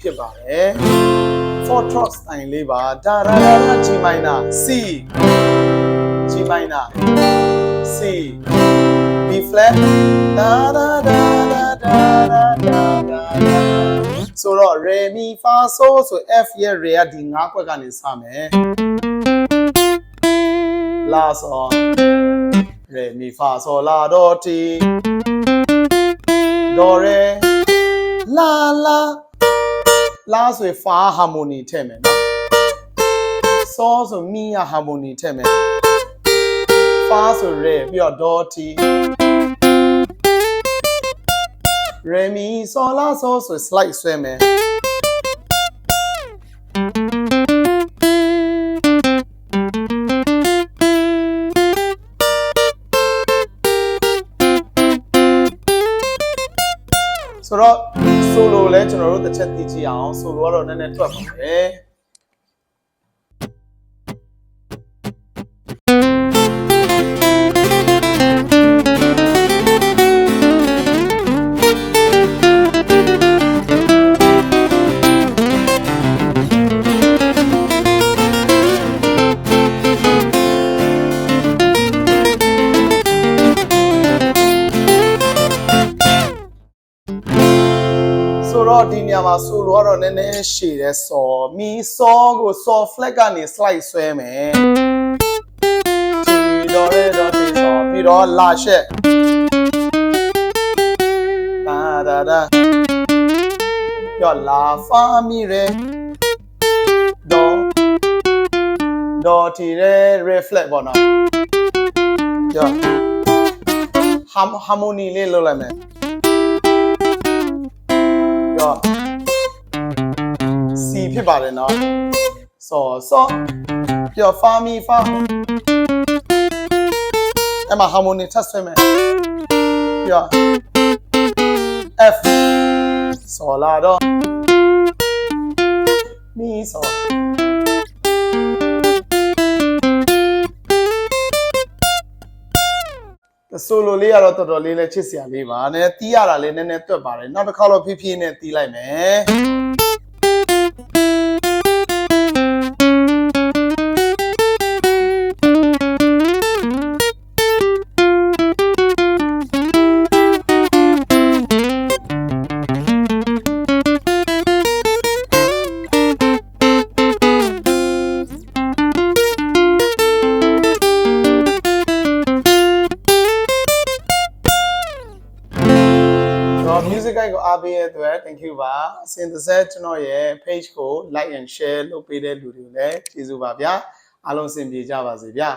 ဖြစ်ပါတယ် four trot style လေးပါဒါဒါဒါဒါ G minor C G minor C B flat ဒါဒါဒါဒါဒါဒါဒါဒါဆိုတော့ re mi fa so ဆို F ရဲ့ re ကဒီ၅ခွက်ကနေစမယ် la so re mi fa so la do ti do re la la လာဆိုရင် fa harmony ထည့်မယ်နော်စောဆိုမီရ harmony ထည့်မယ် fa ဆို re ပြီးတော့ do ti re mi so la so ဆို slide ဆွဲမယ် ဆိုတော့ solo လဲကျွန်တော်တို့တစ်ချက်သိကြည့်အောင် solo ကတော့နည်းနည်းတွက်ပါမယ် ဆိုတော့ဒီနေရာမှာဆိုလိုကတော့နည်းနည်းရှည်တယ်စော်မီစောကိုစော် flag ကနေ slide ဆွဲမယ်ဒီတော့ရဲတော့ဒီစော်ပြီးတော့လာရှက်ဒါဒါဒါပြောလာဖာမီရဲဒေါ်ဒေါ်တီရဲ reflect ပေါ့နော်ပြော harmony လေးလုပ်လိုက်မယ် ဖြစ်ပါတယ်နော်ဆော့ဆော့ပြော fa mi fa အဲ့မှာ harmony ထပ်ဆွဲမယ်ပြော F ဆော်လာတော့မီဆော်ဆိုလိုလေးကတော့တော်တော်လေးလဲချစ်စရာလေးပါနဲ့တီးရတာလေးနည်းနည်းတွက်ပါတယ်နောက်တစ်ခါတော့ဖြည်းဖြည်းနဲ့တီးလိုက်မယ် တော့ music guide ကိုအားပေးရတဲ့အတွက် thank you ပါအစဉ်တစ်ဆက်ကျွန်တော်ရဲ့ page ကို like and share လုပ်ပေးတဲ့လူတွေကိုလည်းကျေးဇူးပါဗျာအားလုံးအဆင်ပြေကြပါစေဗျာ